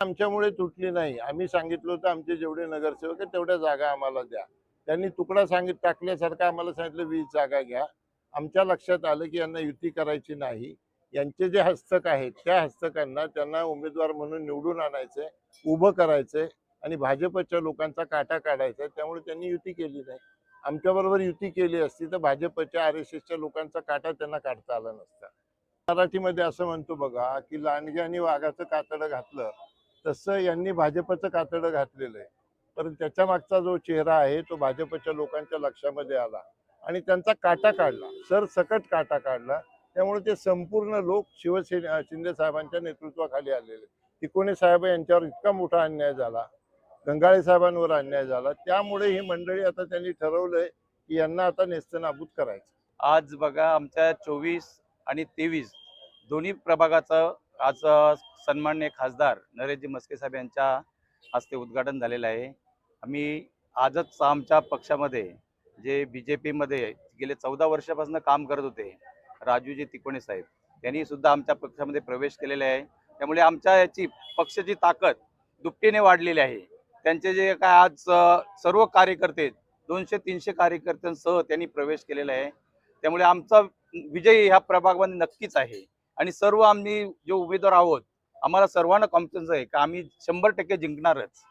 आमच्यामुळे तुटली नाही. आम्ही सांगितलं होतं आमचे जेवढे नगरसेवक आहेत तेवढ्या जागा आम्हाला द्या. त्यांनी तुकडा सांगित टाकल्यासारखं आम्हाला सांगितलं वीस जागा घ्या. आमच्या लक्षात आलं की यांना युती करायची नाही. यांचे जे हस्तक आहेत त्या हस्तकांना त्यांना उमेदवार म्हणून निवडून आणायचंय उभं करायचंय आणि भाजपच्या लोकांचा काटा काढायचा त्यामुळे त्यांनी युती केली नाही. आमच्याबरोबर युती केली असती तर भाजपच्या आर एस एसच्या लोकांचा काटा त्यांना काढता आला नसता. मराठीमध्ये असं म्हणतो बघा की लांडगे आणि वाघाचं कातडं घातलं तसं यांनी भाजपचं कातडं घातलेलं आहे. पण त्याच्या मागचा जो चेहरा आहे तो भाजपच्या लोकांच्या लक्षामध्ये आला आणि त्यांचा काटा काढला सरसकट काटा काढला. त्यामुळे ते संपूर्ण लोक शिवसेना शिंदे साहेबांच्या नेतृत्वाखाली आलेले. तिकोणे साहेब यांच्यावर इतका मोठा अन्याय झाला गंगाळे साहेबांवर अन्याय झाला. त्यामुळे ही मंडळी आता त्यांनी ठरवलंय की यांना आता नेस्तनाबूत करायचं. आज बघा आमच्या चोवीस आणि तेवीस दोन्ही प्रभागाचं आज अ, सन्माननीय खासदार नरेशजी मस्के साहेब यांच्या हस्ते उद्घाटन झालेलं आहे. आम्ही आजच आमच्या पक्षामध्ये जे बी जे पीमध्ये गेले चौदा वर्षापासून काम करत होते राजूजी तिकोणे साहेब त्यांनी सुद्धा आमच्या पक्षामध्ये प्रवेश केलेला आहे. त्यामुळे आमच्या याची पक्षाची ताकद दुपटीने वाढलेली आहे. त्यांचे जे काय आज सर्व कार्यकर्ते दोनशे तीनशे कार्यकर्त्यांसह त्यांनी प्रवेश केलेला आहे. त्यामुळे आमचा विजय ह्या प्रभागामध्ये नक्कीच आहे. आणि सर्व आम्ही जे उमेदवार आहोत आम्हाला सर्वांना कॉन्फिडन्स आहे का आम्ही शंभर टक्के जिंकणारच.